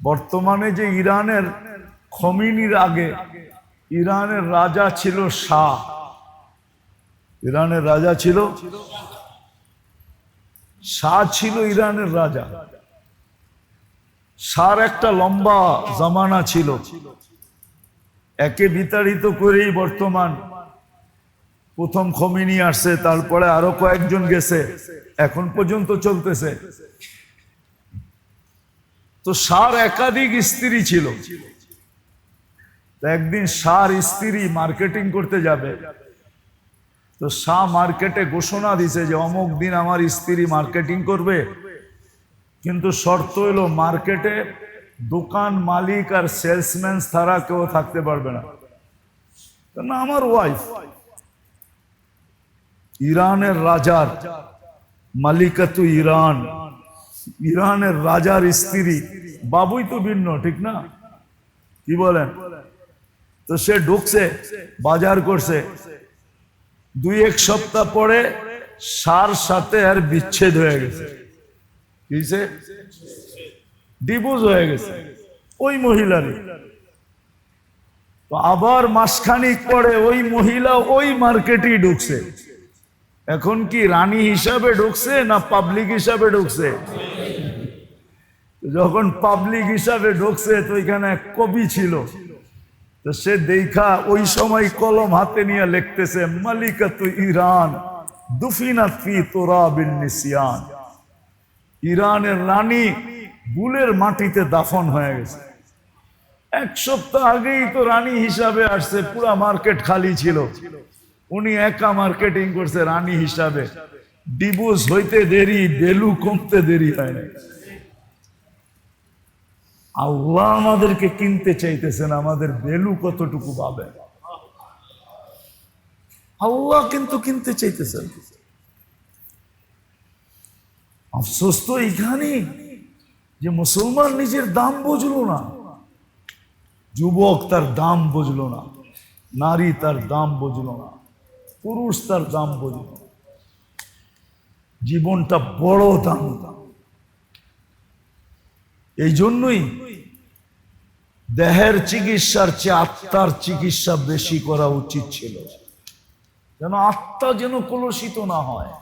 বর্তমানে যে ইরানের খমিনির আগে ইরানের রাজা ছিল শাহ। ইরানের রাজা ছিল শাহ ছিল ইরানের রাজা। শাহর একটা লম্বা জামানা ছিল। একে বিতাড়িত করেই বর্তমান প্রথম খমিনি আসছে, তারপরে আরও কয়েকজন গেছে, এখন পর্যন্ত চলতেছে। তো সার একাধিক স্ত্রী ছিল। একদিন সার স্ত্রী মার্কেটিং করতে যাবে। তো শাহ মার্কেটে ঘোষণা দিছে যে, অমুক দিন আমার স্ত্রী মার্কেটিং করবে। কিন্তু শর্ত হলো, মার্কেটে দোকান মালিক আর সেলসম্যান ছাড়া কেউ থাকতে পারবে না। না, আমার ওয়াইফ ইরানের রাজার মালিকাতু ইরান। ইরানের রাজার স্ত্রী। বাবুই তো ভিন্ন, ঠিক না? কি বলেন? তো সে ঢুকছে, বাজার করছে। দুই এক সপ্তাহ পরে সার সাথে আর বিচ্ছেদ হয়ে গেছে। কিসে ডিভোর্স হয়ে গেছে। ওই মহিলারই। তো আবার মাসখানিক পরে ওই মহিলা ওই মার্কেটেই ঢুকছে। এখন কি রানী হিসাবে ঢুকছে না পাবলিক হিসাবে ঢুকছে? যখন পাবলিক হিসাবে ঢুকছে তো এখানে কবি ছিল। তো সে দেখা ওই সময় কলম হাতে নিয়ে লিখতেছে মালিকা তু ইরান, দুফিনা ফি তোরা বিন নিসিয়ান। ইরানের রানী বুলের মাটিতে দাফন হয়ে গেছে। এক সপ্তাহ আগেই তো রানী হিসাবে আসছে, পুরা মার্কেট খালি ছিল। উনি একা মার্কেটিং করছে রানী হিসাবে। ডিভোর্স হইতে দেরি, বেলু কমতে দেরি হয় না আল্লাহ আমাদেরকে কিনতে চাইতেছেন, আমাদের বেলু কতটুকু পাবে? আল্লাহ কিন্তু কিনতে চাইতেছেন। আফসোস তো এইখানে যে মুসলমান নিজের দাম বুঝলো না। যুবক তার দাম বুঝলো না, নারী তার দাম বুঝলো না। পুরুষ তার দাম বুঝলো না জীবনটা বড় দাম দাম। এই জন্যই দেহের চিকিৎসার চেয়ে আত্মার চিকিৎসা বেশি করা উচিত ছিল। যেন আত্মা যেন কলুষিত না হয়।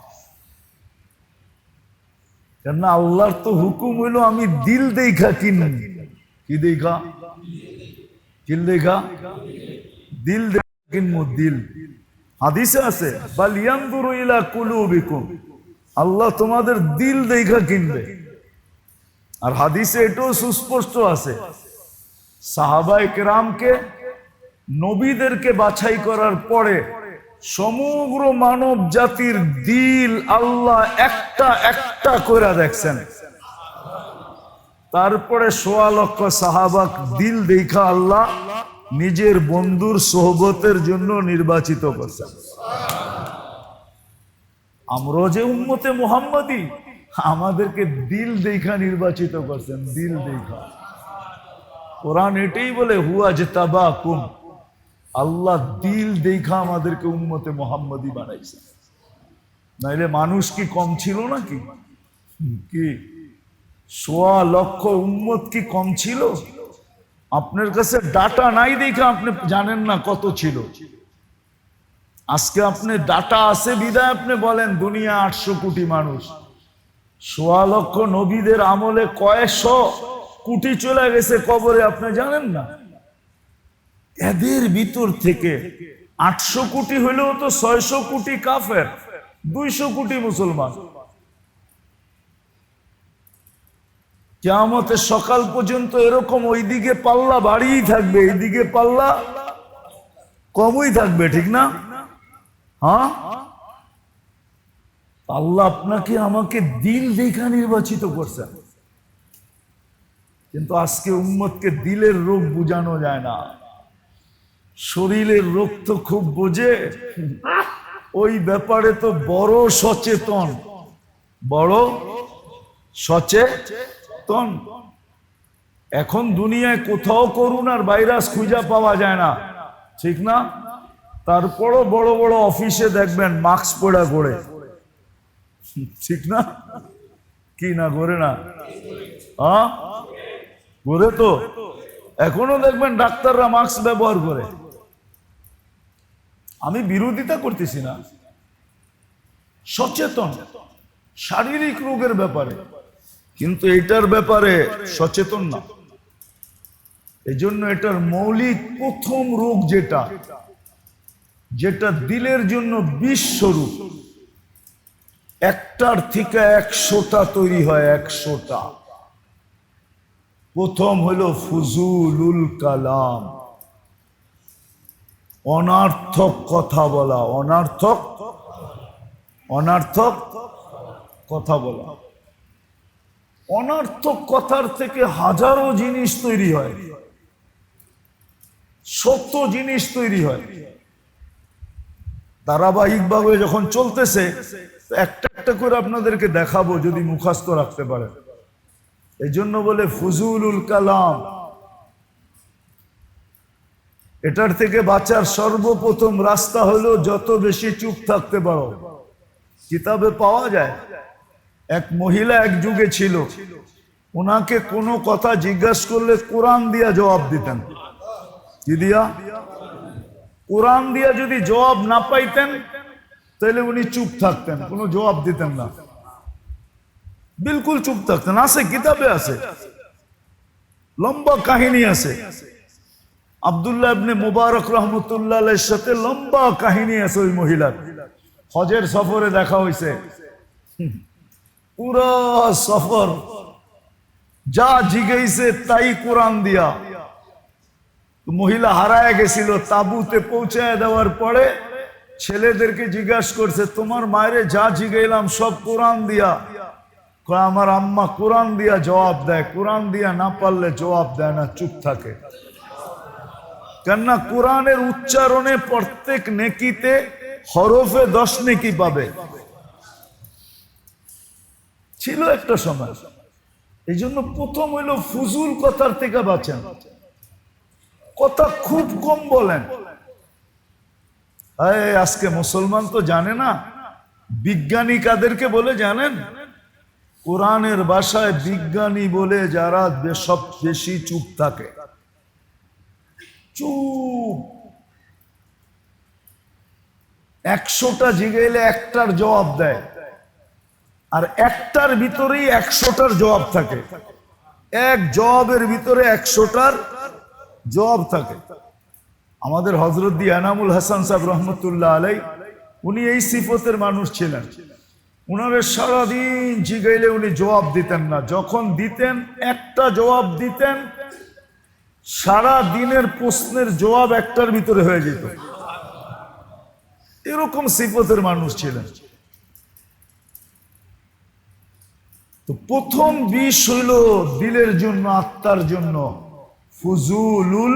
কেন আল্লাহর তো হুকুম হইল, আমি দিল দেখা কি দেখা? কিল দেখা? দিল দেখা কিনবো, দিল। হাদিসে আছে আল্লাহ তোমাদের দিল দেখা কিনবে। আর হাদিসে এটাও সুস্পষ্ট আছে সাহাবাই কেরামকে, নবীদেরকে বাছাই করার পরে সমগ্র মানব জাতির দিল আল্লাহ একটা একটা করে দেখছেন। তারপরে সোয়া লক্ষ সাহাবাক দিল দেখা আল্লাহ নিজের বন্ধুর সোহবতের জন্য নির্বাচিত করছেন আমরা যে উম্মতে মোহাম্মদী, আমাদেরকে দিল দেখা নির্বাচিত করছেন, দিল দেখা। কোরআন এটাই বলে, হুয়া যে তাবা কুম আল্লাহ দিল দেখা আমাদেরকে উম্মতে মোহাম্মদী বানাইছে। নাইলে মানুষ কি কম ছিল নাকি? কি? সোয়া লক্ষ উম্মত কি কম ছিল? আপনার কাছে ডাটা নাই দেখে আপনি জানেন না কত ছিল। আজকে আপনি ডাটা আছে বিদায়, আপনি বলেন, দুনিয়া আটশো কোটি মানুষ। সোয়া লক্ষ নবীদের আমলে কয়েকশো কোটি চলে গেছে কবরে, আপনি জানেন না? এদের ভিতর থেকে আটশো কোটি হইলেও তো ছয়শো কোটি কাফের, দুইশো কোটি মুসলমান। কেমতের সকাল পর্যন্ত এরকম ওইদিকে পাল্লা বাড়িয়েই থাকবে, এইদিকে পাল্লা কমই থাকবে, ঠিক না? হ্যাঁ? আল্লাহ আপনাকে, আমাকে দিল দেখা নির্বাচিত করছেন কিন্তু আজকে উম্মতকে দিলের রোগ বুঝানো যায় না। শরীরের রোগ তো খুব বোঝে। ওই ব্যাপারে তো বড় সচেতন। বড় সচেতন। এখন দুনিয়ায় কোথাও করোনার ভাইরাস খুঁজা পাওয়া যায় না। ঠিক না? তারপরও বড় বড় অফিসে দেখবেন মাস্ক পড়া করে। ঠিক না? কি না করে না? হ্যাঁ? করে তো? এখনও দেখবেন ডাক্তাররা মাস্ক ব্যবহার করে। আমি বিরোধিতা করতেছি না। সচেতন। শারীরিক রোগের ব্যাপারে। কিন্তু এটার ব্যাপারে সচেতন না। এজন্য এটার মৌলিক প্রথম রোগ যেটা যেটা দিলের জন্য বিষ স্বরূপ একটার থেকে একশোটা তৈরি হয়, একশোটা। প্রথম হলো ফুজুলুল কালাম। অনার্থক কথা বলা, অনার্থক অনার্থক কথা বলা। অনার্থক কথার থেকে হাজারো জিনিস তৈরি হয়। সত্য জিনিস তৈরি হয়। ধারাবাহিকভাবে যখন চলতেছে একটা একটা করে আপনাদেরকে দেখাবো যদি মুখাস্ত রাখতে পারেন। এই জন্য বলে ফুজুলুল কালাম। এটার থেকে বাঁচার সর্বপ্রথম রাস্তা হলো যত বেশি চুপ থাকতে পারো। কিতাবে পাওয়া যায় এক মহিলা এক যুগে ছিল। ওনাকে কোনো কথা জিজ্ঞাসা করলে কোরআন দিয়া জবাব দিতেন। কি দিয়া? কোরআন দিয়া যদি জবাব না পাইতেন তাহলে উনি চুপ থাকতেন, কোনো জবাব দিতেন না। বিলকুল চুপ থাকতেন। আছে, কিতাবে আছে। লম্বা কাহিনী আছে। আবদুল্লাহ ইবনে মুবারক রহমতুল্লাহ সাথে লম্বা কাহিনী আছে ওই মহিলার। হজের সফরে দেখা হয়েছে। পুরো সফর। যা জিগেইছে তাই কোরআন দিয়া। মহিলা হারায় গেছিল, তাবুতে পৌঁছায় দেওয়ার পরে ছেলেদেরকে জিজ্ঞাসা করছে, তোমার যা সব কোরআন দিয়া। আমার আম্মা কোরআন দিয়া জবাব দেয়। কোরআন দিয়া না পারলে জবাব দেয় না, চুপ থাকে। কেননা কোরআনের উচ্চারণে প্রত্যেক নেকিতে হরফে দশ নেকি পাবে। ছিল একটা সময়। এই জন্য প্রথম হইল ফুজুল কথার থেকে বাঁচেন। কথা খুব কম বলেন। আজকে মুসলমান তো জানে না। বিজ্ঞানী কাদেরকে বলে জানেন? কোরআনের ভাষায় বিজ্ঞানী বলে যারা সব বেশি চুপ থাকে। চুপ। একশোটা জিগাইলে একটার জবাব দেয়। আর একটার ভিতরেই একশোটার জবাব থাকে। এক জবাবের ভিতরে একশোটার জবাব থাকে। আমাদের হজরত দি এনামুল হাসান সাহেব রহমতুল্লাহ আলাই, উনি এই সিফতের মানুষ ছিলেন। উনারে সারাদিন জিগাইলে উনি জবাব দিতেন না। যখন দিতেন, একটা জবাব দিতেন, সারা দিনের প্রশ্নের জবাব একটার ভিতরে হয়ে যেত। এরকম সিফতের মানুষ ছিলেন। তো প্রথম বিষ হইল দিলের জন্য, আত্মার জন্য। ফুজুলুল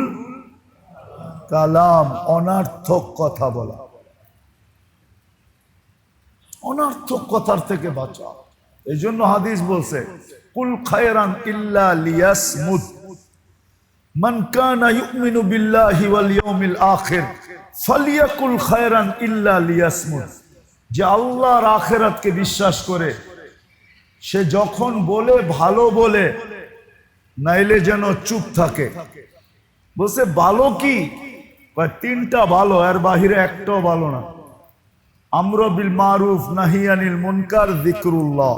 কালাম, অনার্থক কথা বলা। অনার্থক কথার থেকে বাঁচা। এই জন্য হাদিস বলছে, কুল খায়রান ইল্লা আখির, ফালিয়াকুল খায়রান ইল্লা লিয়াসমুদ। যে আল্লাহর আখিরাতকে বিশ্বাস করে সে যখন বলে, ভালো বলে, নাইলে যেন চুপ থাকে। বলছে, ভালো কি? তিনটা ভালো, এর বাহিরে একটাও ভালো না। আমর বিল মারুফ নাহিয়ানিল মুনকার যিকরুল্লাহ।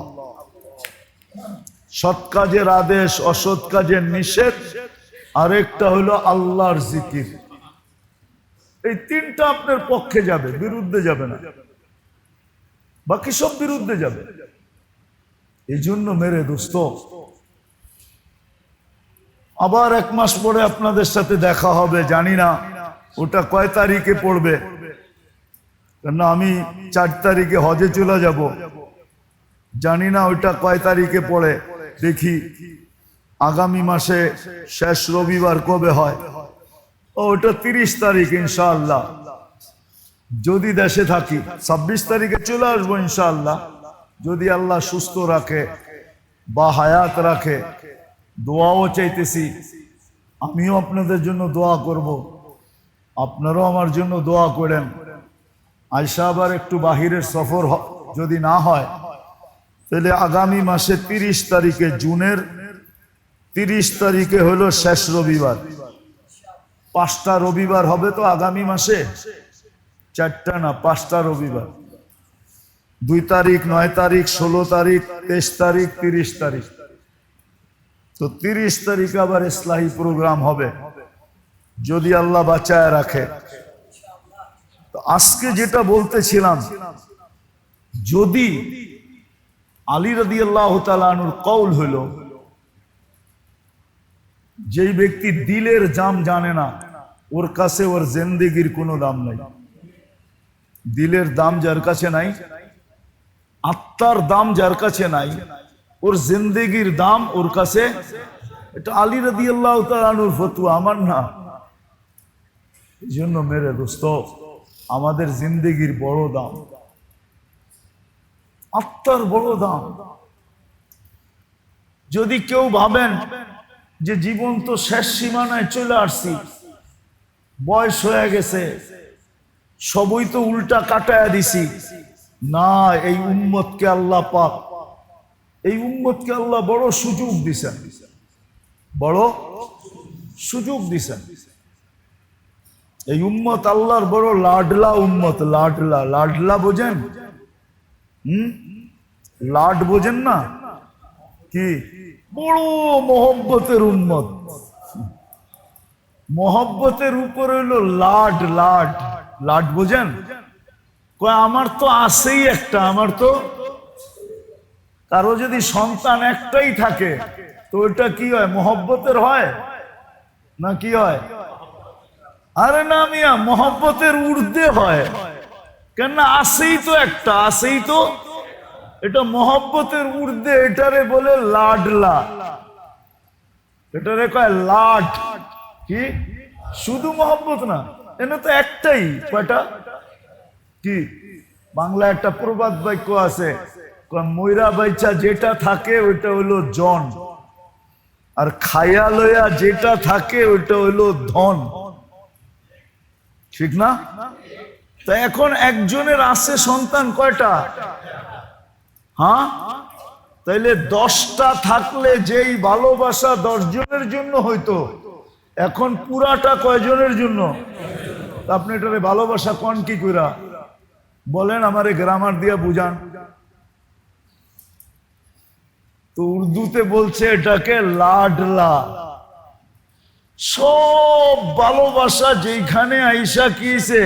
সৎ কাজের আদেশ, অসৎ কাজের নিষেধ। আরেকটা হলো আল্লাহর জিকির। এই তিনটা আপনার পক্ষে যাবে, বিরুদ্ধে যাবে না। বাকি সব বিরুদ্ধে যাবে। এই জন্য মেরে দোস্ত। আবার এক মাস পরে আপনাদের সাথে দেখা হবে, জানি না। ওটা কয় তারিখে পড়বে? কেন আমি চার তারিখে হজে চলে যাব। জানি না ওইটা কয় তারিখে পড়ে। দেখি আগামী মাসে শেষ রবিবার কবে হয়। ও, ওটা তিরিশ তারিখ, ইনশাআল্লাহ। যদি দেশে থাকি, ছাব্বিশ তারিখে চলে আসব, ইনশাআল্লাহ। যদি আল্লাহ সুস্থ রাখে বা হায়াত রাখে, দোয়াও চাইতেছি। আমিও আপনাদের জন্য দোয়া করব। আপনারাও আমার জন্য দোয়া করেন। আয়সা আবার একটু বাহিরের সফর যদি না হয়, তাহলে আগামী মাসে তিরিশ তারিখে, জুনের তিরিশ তারিখে হলো শেষ রবিবার। পাঁচটা রবিবার হবে তো আগামী মাসে? চারটা না, পাঁচটা রবিবার। দুই তারিখ, নয় তারিখ, ষোলো তারিখ, তেইশ তারিখ, তিরিশ তারিখ। তো তিরিশ তারিখে আবার ইসলাহী প্রোগ্রাম হবে, যদি আল্লাহ বাঁচায় রাখে। তো আজকে যেটা বলতেছিলাম, যদি আলী রদি আল্লাহ তালুর কৌল হইল, যেই ব্যক্তি দিলের জাম জানে না, ওর কাছে ওর জেন্দিগির কোনো দাম নাই। দিলের দাম যার কাছে নাই আত্মার দাম যার কাছে নাই, ওর জিন্দেগির দাম ওর কাছে। এটা আলী রদি আল্লাহ তালুর ফতুয়া, আমার না। এই জন্য মেরে দোস্ত, আমাদের জিন্দেগির বড় দাম। আত্মার বড় দাম। যদি কেউ ভাবেন যে জীবন তো শেষ সীমানায় চলে আসছি, বয়স হয়ে গেছে, সবই তো উল্টা কাটায় দিছি। না, এই উম্মতকে আল্লাহ পাক, এই উম্মতকে আল্লাহ বড় সুযোগ দিছেন। বড় সুযোগ দিছেন। এই উম্মত আল্লাহর বড় লাডলা উম্মত, লাডলা লাডলা বোঝেন? হুম? লাড বোঝেন না? কি? বড় মোহব্বতের উম্মত। মোহব্বতের উপর হইল লাড লাড। লাড বোঝেন? আমার তো আছেই একটা, আমার তো কারও যদি সন্তান একটাই থাকে, তো ওটা কি হয়, মোহব্বতের হয়? না কি হয়? আরে না মিয়া, মোহব্বতের ঊর্ধ্বে হয়। কেন আসেই তো একটা আসেই তো এটা মোহব্বতের ঊর্ধ্বে, এটারে বলে লাডলা। এটারে কয় লাড কি? শুধু মোহব্বত না, এনে তো একটাই, কয়টা? কি? বাংলা একটা প্রবাদ বাক্য আছে। ময়রা বাইচা যেটা থাকে, ওইটা হলো জন। আর খায়া লয়া যেটা থাকে, ওইটা হলো ধন। ঠিক না? তা এখন একজনের আছে সন্তান কয়টা? হ্যাঁ? তাইলে দশটা থাকলে যেই ভালোবাসা দশ জনের জন্য হইতো, এখন পুরাটা কয়জনের জন্য? আপনি এটারে ভালোবাসা কন কি কইরা? বলেন আমারে গ্রামার দিয়া বুঝান। তো উর্দুতে বলছে এটাকে লাডলা। সব ভালোবাসা যেখানে আইসা কিছে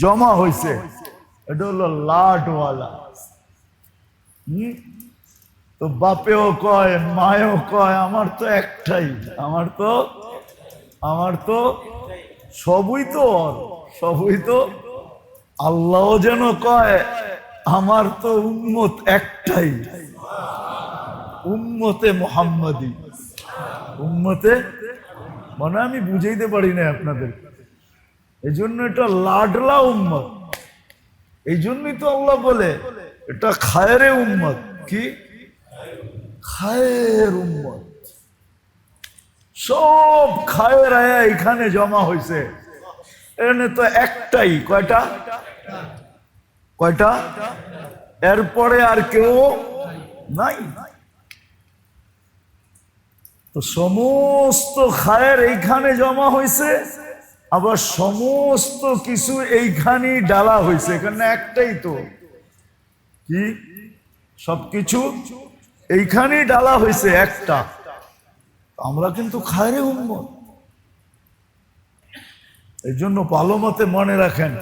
জমা হয়েছে এটা হলো লাডওয়ালা। হুম? তো বাপেও কয়, মায়েও কয়, আমার তো একটাই। আমার তো আমার তো সবই তো সবই তো আল্লাহ যেন কয়, আমার তো উম্মত একটাই। উম্মতে মোহাম্মদী। উম্মতে? মানে আমি বুঝাইতে পারি না আপনাদের। এই জন্য এটা লাডলা উম্মত। এই জন্যই তো আল্লাহ বলে, এটা খায়রে উম্মত। কি? খায়ের উম্মত। সব খায়ের আয়া এখানে জমা হয়েছে এখানে তো একটাই। কয়টা? কয়টা? এরপরে আর কেউ নাই। তো সমস্ত খায়ের এইখানে জমা হয়েছে আবার সমস্ত কিছু এইখানেই ডালা হয়েছে এখানে একটাই তো। কি? সবকিছু এইখানেই ডালা হয়েছে একটা। আমরা কিন্তু খায়রে উম্মত। এই জন্য ভালো মতে মনে রাখেন।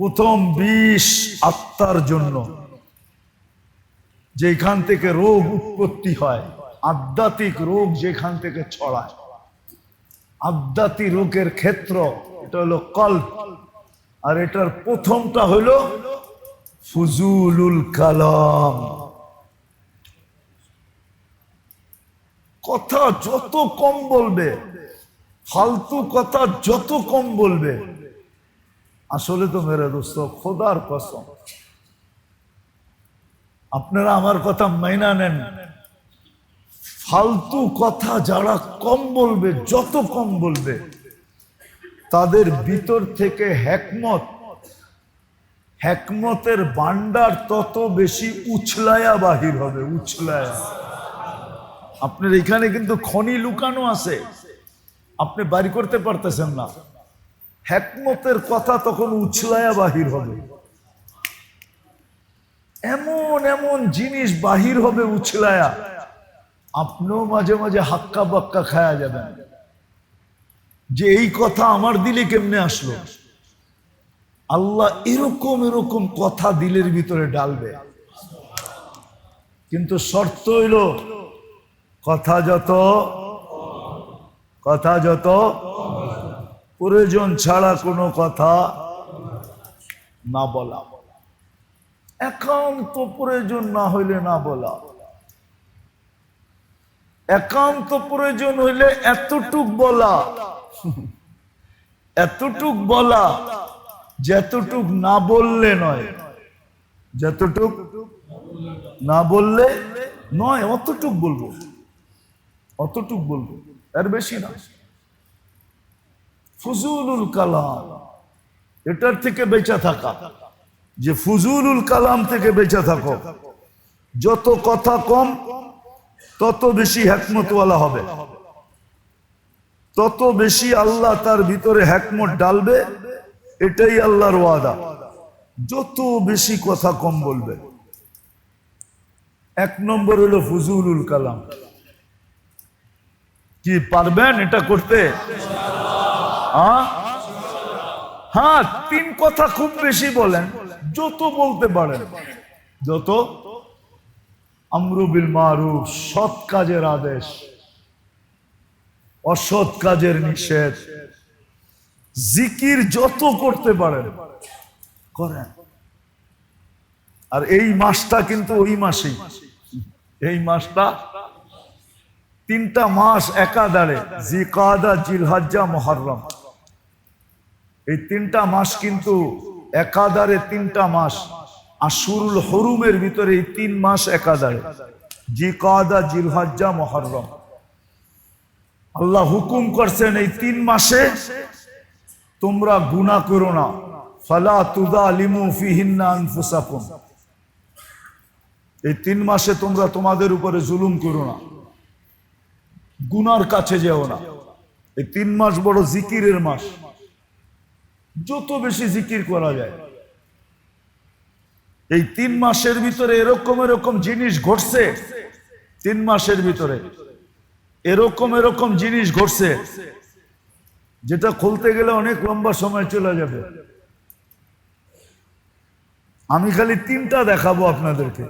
প্রথম বিষ আত্মার জন্য। যেখান থেকে রোগ উৎপত্তি হয়, আধ্যাত্মিক রোগ যেখান থেকে ছড়ায়। আধ্যাত্মিক রোগের ক্ষেত্র, এটা হলো কল্প। আর এটার প্রথমটা হলো ফুজুলুল কালাম। কথা যত কম বলবে, ফালতু কথা যত কম বলবে আসলে তো মেরে দোস্ত, খোদার কসম। আপনারা আমার কথা মাইনা নেন। ফালতু কথা যারা কম বলবে, যত কম বলবে, তাদের ভিতর থেকে হ্যাকমত হেকমতের বান্ডার তত বেশি উছলায়া বাহির হবে, উছলায়া। আপনার এখানে কিন্তু খনি লুকানো আছে। আপনি বাড়ি করতে পারতেছেন না। হেকমতের কথা তখন উছলায়া বাহির হবে। এমন এমন জিনিস বাহির হবে উছলায়া। আপনিও মাঝে মাঝে হাক্কা বাক্কা খায়া যাবেন। যে এই কথা আমার দিলে কেমনে আসলো? আল্লাহ এরকম এরকম কথা দিলের ভিতরে ডালবে। কিন্তু শর্ত হইল, কথা যত কথা যত প্রয়োজন ছাড়া কোনো কথা না বলা। একান্ত প্রয়োজন না হইলে না বলা। একান্ত প্রয়োজন হইলে এতটুক বলা। এতটুক বলা যতটুক না বললে নয়। যতটুক না বললে নয়, অতটুক বলব। অতটুক বলব, এর বেশি না। ফুজুলুল কালাম। এটার থেকে বেঁচে থাকা। যে ফুজুলুল কালাম থেকে বেঁচে থাকো। যত কথা কম, তত বেশি হ্যাকমতওয়ালা হবে। তত বেশি আল্লাহ তার ভিতরে হ্যাকমত ডালবে, এটাই আল্লাহর ওয়াদা। যত বেশি কথা কম বলবে। এক নম্বর হলো ফুজুলুল কালাম। কি পারবেন এটা করতে? হ্যাঁ? হ্যাঁ তিন কথা খুব বেশি বলেন, যত বলতে পারেন। যত? আমরুবিল মারুফ, সৎ কাজের আদেশ, অসৎ কাজের নিষেধ। জিকির যত করতে পারেন, করেন। আর এই মাসটা কিন্তু ওই মাসেই। এই মাসটা তিনটা মাস একাধারে, জিকাদা জিলহাজ্জা মহরম। এই তিনটা মাস কিন্তু একাধারে তিনটা মাস। আশুরুল হরুমের ভিতরে এই তিন মাস একাধারে। জিকাদা, জিলহাজ্জা, মহরম। আল্লাহ হুকুম করছেন এই তিন মাসে তোমরা গুণা করো না। ফালা তুদা লিমু আনফুসাকুম। এই তিন মাসে তোমরা তোমাদের উপরে জুলুম করো না। গুনার কাছে যেও না। এই তিন মাস বড় জিকিরের মাস। যত বেশি জিকির করা যায়। এই তিন মাসের ভিতরে এরকম এরকম জিনিস ঘটছে। তিন মাসের ভিতরে এরকম এরকম জিনিস ঘটছে, যেটা খুলতে গেলে অনেক লম্বা সময় চলে যাবে। আমি খালি তিনটা দেখাবো আপনাদেরকে।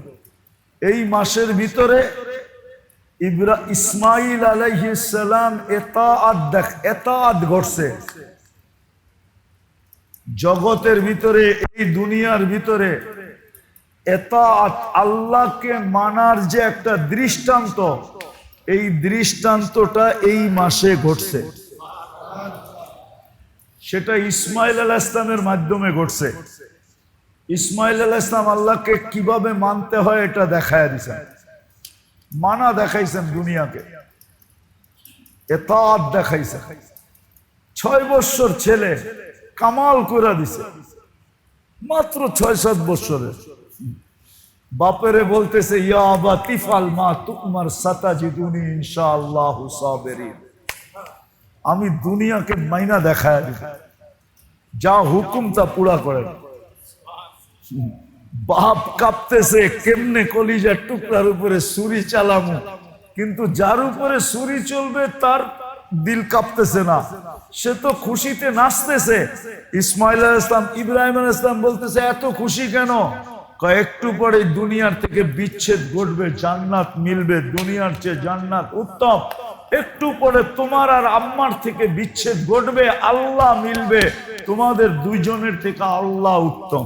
এই মাসের ভিতরে ইব্রা ইসমাইল আলাইহিসালাম এতাআত দেখ, এতাআত ঘটছে। জগতের ভিতরে, এই দুনিয়ার ভিতরে এতাআত আল্লাহকে মানার যে একটা দৃষ্টান্ত, এই দৃষ্টান্তটা এই মাসে ঘটছে। সেটা ইসমাইল আল ইসলামের মাধ্যমে ঘটছে। ইসমাইল আল ইসলাম আল্লাহকে কীভাবে মানতে হয় এটা দেখায় দিছেন। মানা দেখাইছেন দুনিয়াকে। এতাত দেখাইছেন। ছয় বৎসর ছেলে কামাল করে দিছে। মাত্র ছয় সাত বছরের বাপেরে বলতেছে, ইয়া আবা তিফাল মা আমি দুনিয়াকে মাইনা দেখায় যা হুকুম তা পুরা করেন বাপ কাঁপতেছে, কেমনে কলিজার টুকরার উপরে সুরি চালামু? কিন্তু যার উপরে সুরি চলবে, তার দিল কাঁপতেছে না। সে তো খুশিতে নাচতেছে। ইসমাইল ইসলাম ইব্রাহিম ইসলাম বলতেছে, এত খুশি কেন? একটু পরে দুনিয়ার থেকে বিচ্ছেদ ঘটবে, জান্নাত মিলবে, দুনিয়ার চেয়ে জান্নাত উত্তম। একটু পরে তোমার আর আম্মার থেকে বিচ্ছেদ ঘটবে, আল্লাহ মিলবে। তোমাদের দুইজনের থেকে আল্লাহ উত্তম।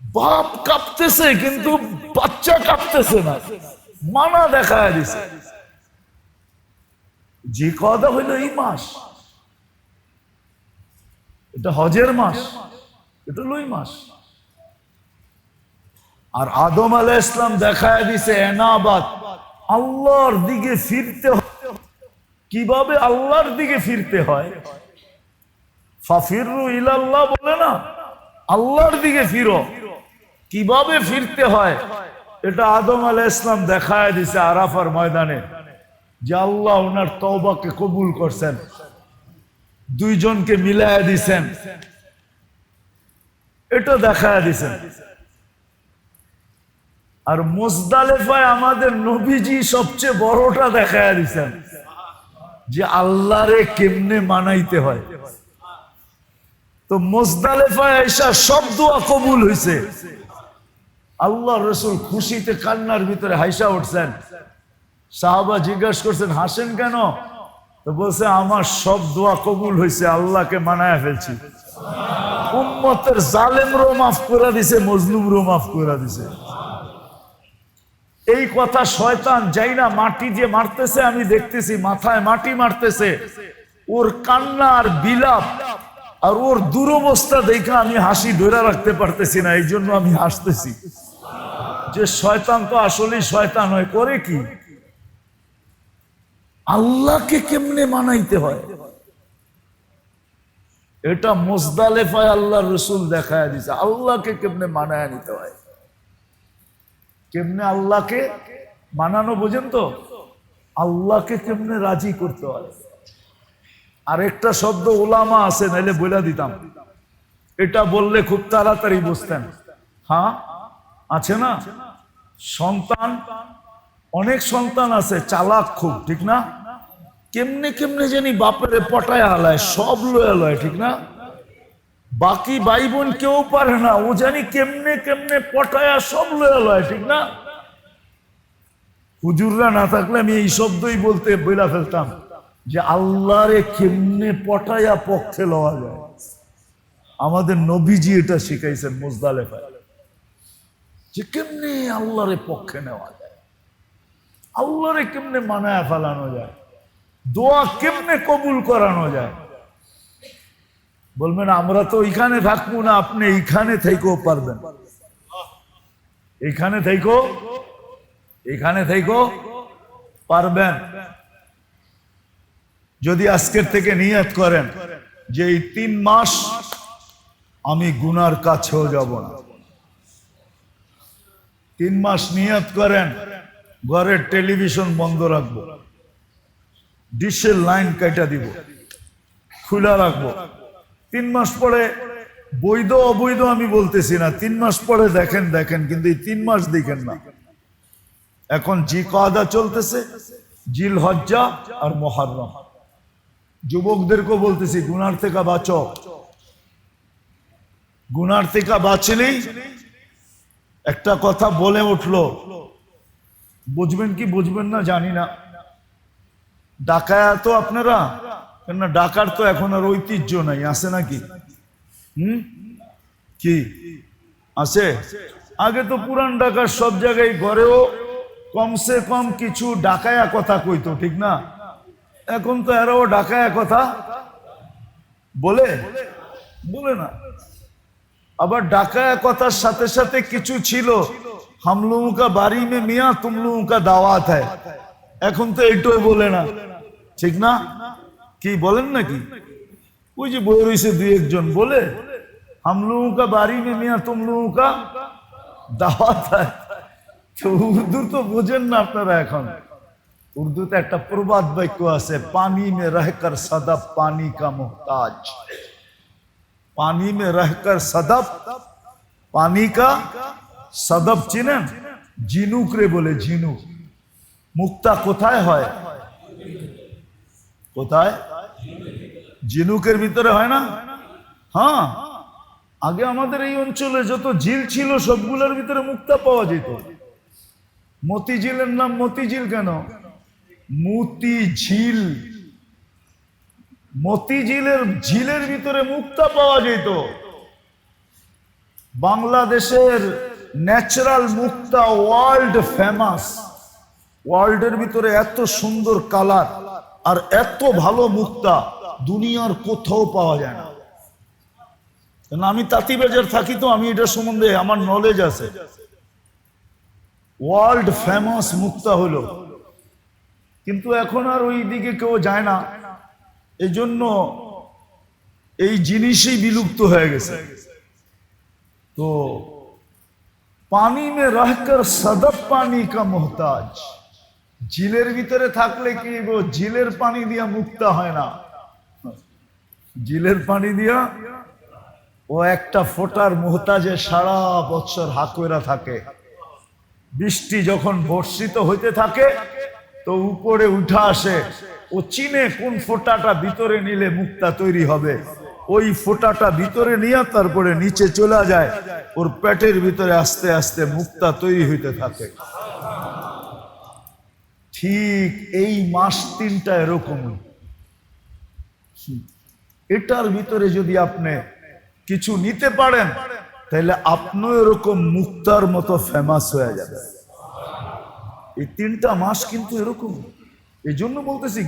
বাপ কাঁপতেছে, কিন্তু বাচ্চা কাঁপতেছে না। মানা দেখা দিছে। যে কথা হইল এই মাস? এটা হজের মাস, এটা লই মাস। আর আদম আলাহ ইসলাম দেখায় দিছে এনাবাদ আল্লাহর দিকে ফিরতে কীভাবে আল্লাহর দিকে ফিরতে হয়? ফাফিরু ইলাল্লাহ বলে না, আল্লাহর দিকে ফিরো। কীভাবে ফিরতে হয়? এটা আদম আলাহ ইসলাম দেখায় দিছে আরাফার ময়দানে যে আল্লাহ ওনার তওবাকে কবুল করছেন। দুইজনকে মিলায় দিছেন। এটা দেখায় দিছেন। আর মোজদালেফায় আমাদের নবীজি সবচেয়ে বড়টা দেখায় দিছেন যে আল্লাহরে কেমনে মানাইতে হয়। তো মোজদালেফায় এসা সব দোয়া কবুল হয়েছে আল্লাহ রসুল খুশিতে কান্নার ভিতরে হাইসা উঠছেন। সাহাবা জিজ্ঞাসা করছেন, হাসেন কেন? তো বলছে, আমার সব দোয়া কবুল হয়েছে আল্লাহকে মানায় ফেলছি। উম্মতের জালেমরও মাফ করে দিছে, মজলুমরও মাফ করে দিছে। এই কথা শয়তান যাই না মাটি যে মারতেছে, আমি দেখতেছি মাথায় মাটি মারতেছে। ওর কান্না আর বিলাপ আর ওর দুরবস্থা দেখে আমি হাসি ধরে রাখতে পারতেছি না এই জন্য আমি হাসতেছি। যে শয়তান তো আসলেই শয়তান হয়, করে কি? আল্লাহকে কেমনে মানাইতে হয়? এটা মোজদালেফায় আল্লাহ রসুল দেখায় দিছে, আল্লাহকে কেমনে মানায় নিতে হয়? কেমনে আল্লাহকে মানানো বোঝেন তো? আল্লাহকে কেমনে রাজি করতে হয়? আরেকটা শব্দ ওলামা আছে, নাইলে বলে দিতাম। এটা বললে খুব তাড়াতাড়ি বুঝতেন। হ্যাঁ? আছে না? সন্তান, অনেক সন্তান আছে, চালাক খুব, ঠিক না? কেমনে কেমনে জানি বাপের পটায় আলায় সব লয়ে লয়, ঠিক না? বাকি ভাই বোন কেউ পারে না, ও জানি কেমনে কেমনে পটায়া সব লয়ে লয়, ঠিক না? হুজুররা না থাকলে আমি এই শব্দই বলতে বইলা ফেলতাম, যে আল্লাহরে কেমনে পটায়া পক্ষে লওয়া যায়। আমাদের নবীজি এটা শিখাইছেন, মুজদালেফায়। যে কেমনে আল্লাহরে পক্ষে নেওয়া যায়, আল্লাহরে কেমনে মানায় ফেলানো যায়, দোয়া কেমনে কবুল করানো যায়। বলবেন, আমরা তো এইখানে থাকব না, আপনি এইখানে থেকেও পারবেন। এইখানে থেকেও এখানে থেকেও পারবেন। যদি আজকের থেকে নিয়ত করেন যে এই তিন মাস আমি গুনার কাছেও যাব না। তিন মাস নিয়ত করেন, ঘরের টেলিভিশন বন্ধ রাখব। ডিশের লাইন কাটা দিব, খোলা রাখব। তিন মাস পরে বৈধ অবৈধ আমি বলতেছি না, তিন মাস পরে দেখেন দেখেন, কিন্তু এই তিন মাস দেখেন না। এখন জি কাদা চলতেছে, জিল হজ্জা আর মহারম যুবকদেরকে বলতেছি, গুনার থেকে বাঁচো। গুনার থেকে বাঁচলেই একটা কথা বলে উঠল। বুঝবেন কি বুঝবেন না জানি না। ডাকায়া তো আপনারা, কেননা ডাকার তো এখন আর ঐতিহ্য নাই, আছে নাকি? হুম? কি? আছে? আগে তো পুরান ডাকার সব জায়গায় ঘরেও কমসে কম কিছু ডাকায়া কথা কইতো, ঠিক না? এখন তো এরাও ডাকায়া কথা বলে? বলে না। আবার ডাকা কথার সাথে সাথে কিছু ছিল। হামলুমুকা বাড়ি মে মিয়া তুমলুমুকা দাওয়াত হয় এখন তো এটাও বলে না। ঠিক না? কি বলেন নাকি? ওই যে বই রয়েছে দুই একজন, বলে? হামলুমুকা বাড়ি মে মিয়া কা দাওয়াত হয় উর্দু তো বোঝেন না আপনারা এখন। উর্দুতে একটা প্রবাদ বাক্য আছে, পানি মে রহকর সদা পানি কা মোহতাজ। পানি মে রহকর সদব পানি কা সদব চিনেন ঝিনুক রে বলে ঝিনুক মুক্তা কোথায় হয় কোথায় ঝিনুকের ভিতরে হয় না হ্যাঁ আগে আমাদের এই অঞ্চলে যত ঝিল ছিল সবগুলোর ভিতরে মুক্তা পাওয়া যেত মতিঝিলের নাম মতিঝিল কেন মতি ঝিল মতি ঝিলের ভিতরে মুক্তা পাওয়া যেত। বাংলাদেশের ন্যাচারাল মুক্তা ওয়ার্ল্ড ফেমাস। ওয়ার্ল্ডের ভিতরে এত সুন্দর কালার আর এত ভালো মুক্তা দুনিয়ার কোথাও পাওয়া যায় না। কারণ আমি তাঁতিবাজার থাকি তো, আমি এটা সম্বন্ধে আমার নলেজ আছে। ওয়ার্ল্ড ফেমাস মুক্তা হলো। কিন্তু এখন আর ওই দিকে কেউ যায় না। এই জন্য এই জিনিসই বিলুপ্ত হয়ে গেছে। তো পানি মে রহকর সদব পানি কা মোহতাজ। ঝিলের ভিতরে থাকলে কি গো ঝিলের পানি দিয়া মুক্তা হয় না? ঝিলের পানি দিয়া ও একটা ফোটার মোহতাজে সারা বছর হাকুরা থাকে। বৃষ্টি যখন বর্ষিত হইতে থাকে, তো উপরে উঠা আসে। ও চিনে কোন ফোঁটাটা ভিতরে নিলে মুক্তা তৈরি হবে? ওই ফোঁটাটা ভিতরে নিয়ে তারপরে নিচে চলে যায়। ওর পেটের ভিতরে আস্তে আস্তে মুক্তা তৈরি হইতে থাকে। ঠিক এই মাস তিনটা এরকম এটার ভিতরে যদি আপনি কিছু নিতে পারেন, তাহলে আপনিও এরকম মুক্তার মতো ফেমাস হয়ে যাবে এই তিনটা মাস কিন্তু এরকম। এই জন্য বলতেছি